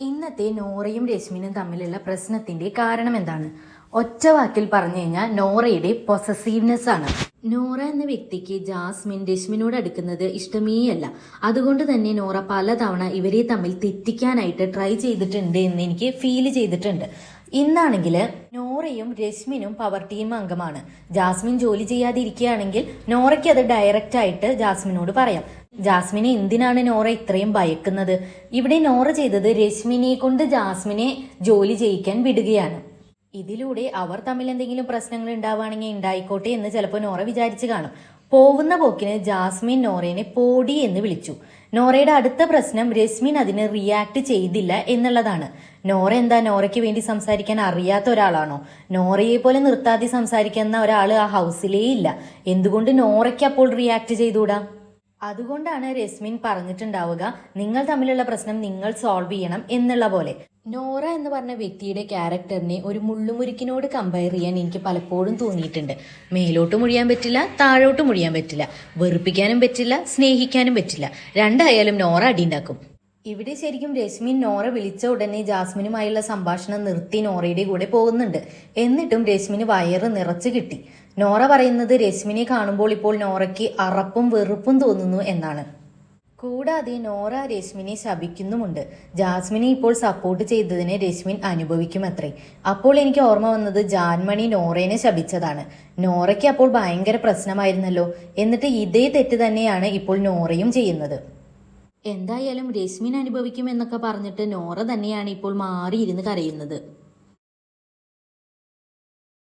ഇന്നത്തെ നോറയും രശ്മിനും തമ്മിലുള്ള പ്രശ്നത്തിന്റെ കാരണം എന്താണ്? ഒറ്റ വാക്കിൽ പറഞ്ഞു കഴിഞ്ഞാൽ നോറയുടെ പൊസസീവ്നെസ് ആണ്. നോറ എന്ന വ്യക്തിക്ക് ജാസ്മിൻ രശ്മിനോട് അടുക്കുന്നത് ഇഷ്ടമേയല്ല. അതുകൊണ്ട് തന്നെ നോറ പലതവണ ഇവരെ തമ്മിൽ തെറ്റിക്കാനായിട്ട് ട്രൈ ചെയ്തിട്ടുണ്ട് എന്ന് എനിക്ക് ഫീൽ ചെയ്തിട്ടുണ്ട്. ഇന്നാണെങ്കിൽ നോറയും രശ്മിനും പവർ ടീം അംഗമാണ്. ജാസ്മിൻ ജോലി ചെയ്യാതിരിക്കുകയാണെങ്കിൽ നോറയ്ക്ക് അത് ഡയറക്റ്റ് ആയിട്ട് ജാസ്മിനോട് പറയാം. ജാസ്മിനെ എന്തിനാണ് നോറ ഇത്രയും ഭയക്കുന്നത്? ഇവിടെ നോറ ചെയ്തത് രശ്മിനെ കൊണ്ട് ജാസ്മിനെ ജോലി ചെയ്യിക്കാൻ വിടുകയാണ്. ഇതിലൂടെ അവർ തമ്മിൽ എന്തെങ്കിലും പ്രശ്നങ്ങൾ ഉണ്ടാവുകയാണെങ്കിൽ ഉണ്ടായിക്കോട്ടെ എന്ന് ചിലപ്പോൾ നോറ വിചാരിച്ചു കാണും. പോകുന്ന പോക്കിന് ജാസ്മിൻ നോറേനെ പോടി എന്ന് വിളിച്ചു. നോറയുടെ അടുത്ത പ്രശ്നം രശ്മിൻ അതിന് റിയാക്ട് ചെയ്തില്ല എന്നുള്ളതാണ്. നോറ എന്താ നോറയ്ക്ക് വേണ്ടി സംസാരിക്കാൻ അറിയാത്ത ഒരാളാണോ? നോറയെ പോലെ നിർത്താതെ സംസാരിക്കുന്ന ഒരാൾ ആ ഹൗസിലേ ഇല്ല. എന്തുകൊണ്ട് നോറയ്ക്ക് അപ്പോൾ റിയാക്ട് ചെയ്തുകൂടാ? അതുകൊണ്ടാണ് രശ്മിൻ പറഞ്ഞിട്ടുണ്ടാവുക നിങ്ങൾ തമ്മിലുള്ള പ്രശ്നം നിങ്ങൾ സോൾവ് ചെയ്യണം എന്നുള്ള പോലെ. നോറ എന്ന് പറഞ്ഞ വ്യക്തിയുടെ ക്യാരക്ടറിനെ ഒരു മുള്ളുമുരുക്കിനോട് കമ്പയർ ചെയ്യാൻ എനിക്ക് പലപ്പോഴും തോന്നിയിട്ടുണ്ട്. മേലോട്ട് മുഴിയാൻ പറ്റില്ല താഴോട്ട് മുഴിയാൻ പറ്റില്ല വെറുപ്പിക്കാനും പറ്റില്ല സ്നേഹിക്കാനും പറ്റില്ല. രണ്ടായാലും നോറ അടിയുണ്ടാക്കും. ഇവിടെ ശരിക്കും രശ്മി നോറ വിളിച്ച ഉടനെ ജാസ്മിനുമായുള്ള സംഭാഷണം നിർത്തി നോറയുടെ കൂടെ പോകുന്നുണ്ട്. എന്നിട്ടും രശ്മിന് വയറ് നിറച്ചു കിട്ടി. നോറ പറയുന്നത് രശ്മിനെ കാണുമ്പോൾ ഇപ്പോൾ നോറയ്ക്ക് അറപ്പും വെറുപ്പും തോന്നുന്നു എന്നാണ്. കൂടാതെ നോറ രശ്മിനെ ശപിക്കുന്നുമുണ്ട്. ജാസ്മിനെ ഇപ്പോൾ സപ്പോർട്ട് ചെയ്തതിനെ രശ്മിൻ അനുഭവിക്കുമത്രേ. അപ്പോൾ എനിക്ക് ഓർമ്മ വന്നത് ജാൻമണി നോറേനെ ശപിച്ചതാണ്. നോറയ്ക്ക് അപ്പോൾ ഭയങ്കര പ്രശ്നമായിരുന്നല്ലോ. എന്നിട്ട് ഇതേ തെറ്റ് തന്നെയാണ് ഇപ്പോൾ നോറയും ചെയ്യുന്നത്. എന്തായാലും രശ്മിൻ അനുഭവിക്കും എന്നൊക്കെ പറഞ്ഞിട്ട് നോറ തന്നെയാണ് ഇപ്പോൾ മാറിയിരുന്ന് കരയുന്നത്.